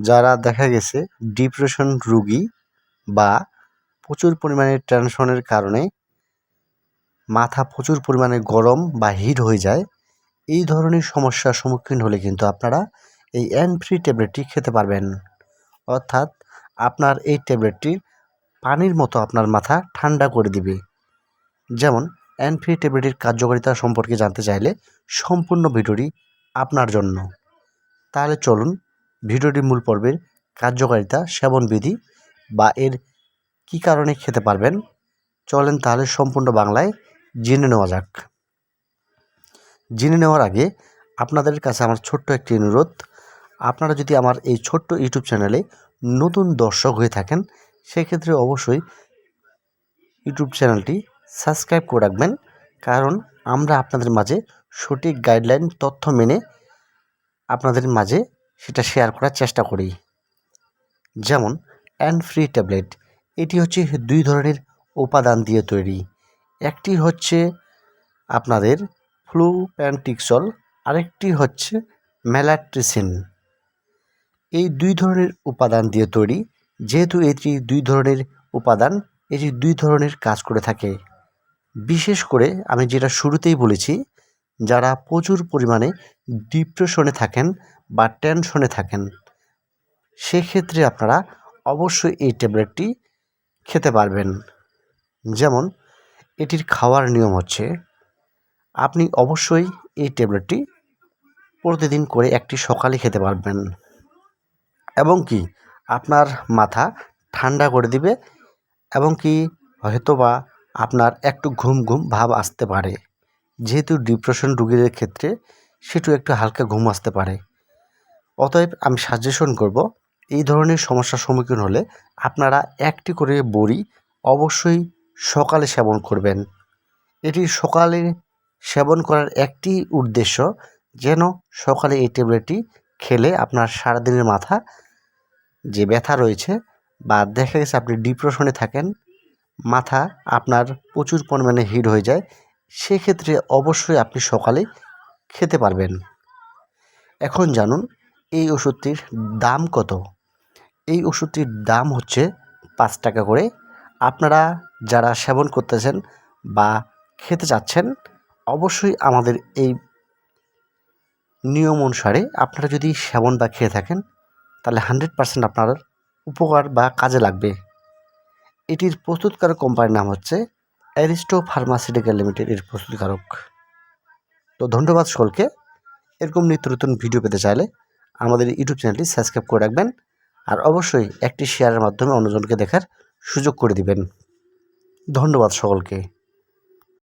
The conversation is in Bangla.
যারা দেখা গেছে ডিপ্রেশন রুগী বা প্রচুর পরিমাণে টেনশনের কারণে মাথা প্রচুর পরিমাণে গরম বা হিট হয়ে যায়, এই ধরনের সমস্যার সম্মুখীন হলে কিন্তু আপনারা এই অ্যানফ্রি ট্যাবলেটটি খেতে পারবেন। অর্থাৎ আপনার এই ট্যাবলেটটি পানির মতো আপনার মাথা ঠান্ডা করে দিবে। যেমন অ্যানফ্রি ট্যাবলেটের কার্যকারিতা সম্পর্কে জানতে চাইলে সম্পূর্ণ ভিডিওটি আপনার জন্য। তাহলে চলুন ভিডিওটির মূল পর্বের কার্যকারিতা সেবনবিধি বা এর কী কারণে খেতে পারবেন, চলেন তাহলে সম্পূর্ণ বাংলায় জেনে নেওয়া যাক। জেনে নেওয়ার আগে আপনাদের কাছে আমার ছোট্ট একটি অনুরোধ, আপনারা যদি আমার এই ছোট্ট ইউটিউব চ্যানেলে নতুন দর্শক হয়ে থাকেন, সেক্ষেত্রে অবশ্যই ইউটিউব চ্যানেলটি সাবস্ক্রাইব করে রাখবেন, কারণ আমরা আপনাদের মাঝে সঠিক গাইডলাইন, তথ্য মেনে আপনাদের মাঝে সেটা শেয়ার করার চেষ্টা করি। যেমন ফ্রি ট্যাবলেট এটি হচ্ছে দুই ধরনের উপাদান দিয়ে তৈরি। একটি হচ্ছে আপনাদের ফ্লুপ্যান্টিক্সল আরেকটি হচ্ছে ম্যালাট্রিসিন এই দুই ধরনের উপাদান দিয়ে তৈরি, যেহেতু এটি দুই ধরনের উপাদান, এটি দুই ধরনের কাজ করে থাকে। বিশেষ করে আমি যেটা শুরুতেই বলেছি যারা প্রচুর পরিমাণে ডিপ্রেশনে থাকেন বা টেনশনে থাকেন, সেক্ষেত্রে আপনারা অবশ্যই এই ট্যাবলেটটি খেতে পারবেন। যেমন, এটির খাওয়ার নিয়ম হচ্ছে, আপনি অবশ্যই এই ট্যাবলেটটি প্রতিদিন করে একটি সকালে খেতে পারবেন। এবং কি, আপনার মাথা ঠান্ডা করে দিবে এবং কি, হয়তোবা আপনার একটু ঘুম ঘুম ভাব আসতে পারে। যেহেতু ডিপ্রেশন রুগীদের ক্ষেত্রে সেটু একটু হালকা ঘুম আসতে পারে। অতএব আমি সাজেশন করব, এই ধরনের সমস্যার সম্মুখীন হলে আপনারা একটি করে বড়ি অবশ্যই সকালে সেবন করবেন। এটি সকালে সেবন করার একটি উদ্দেশ্য যেন সকালে এই ট্যাবলেটটি খেলে আপনার সারাদিনের মাথা যে ব্যথা রয়েছে বা দেখা গেছে আপনি ডিপ্রেশনে থাকেন, মাথা আপনার প্রচুর পরিমাণে হিট হয়ে যায় সেক্ষেত্রে অবশ্যই আপনি সকালে খেতে পারবেন। এখন জানুন, এই ওষুধটির দাম কত? এই ওষুধটির দাম হচ্ছে পাঁচ টাকা করে। আপনারা যারা সেবন করতেছেন বা খেতে চাচ্ছেন, অবশ্যই আমাদের এই নিয়ম অনুসারে আপনারা যদি সেবন বা খেয়ে থাকেন, তাহলে হান্ড্রেড পারসেন্ট আপনার উপকার বা কাজে লাগবে। এটির প্রস্তুতকারক কোম্পানির নাম হচ্ছে অ্যারিস্টো ফার্মাসিউটিক্যাল লিমিটেড এর প্রস্তুতকারক। তো ধন্যবাদ সকলকে। এরকম নিত্য নতুন ভিডিও পেতে চাইলে আমাদের ইউটিউব চ্যানেলটি সাবস্ক্রাইব করে রাখবেন আর অবশ্যই একটি শেয়ারের মাধ্যমে অন্যজনকে দেখার সুযোগ করে দিবেন। ধন্যবাদ সকলকে।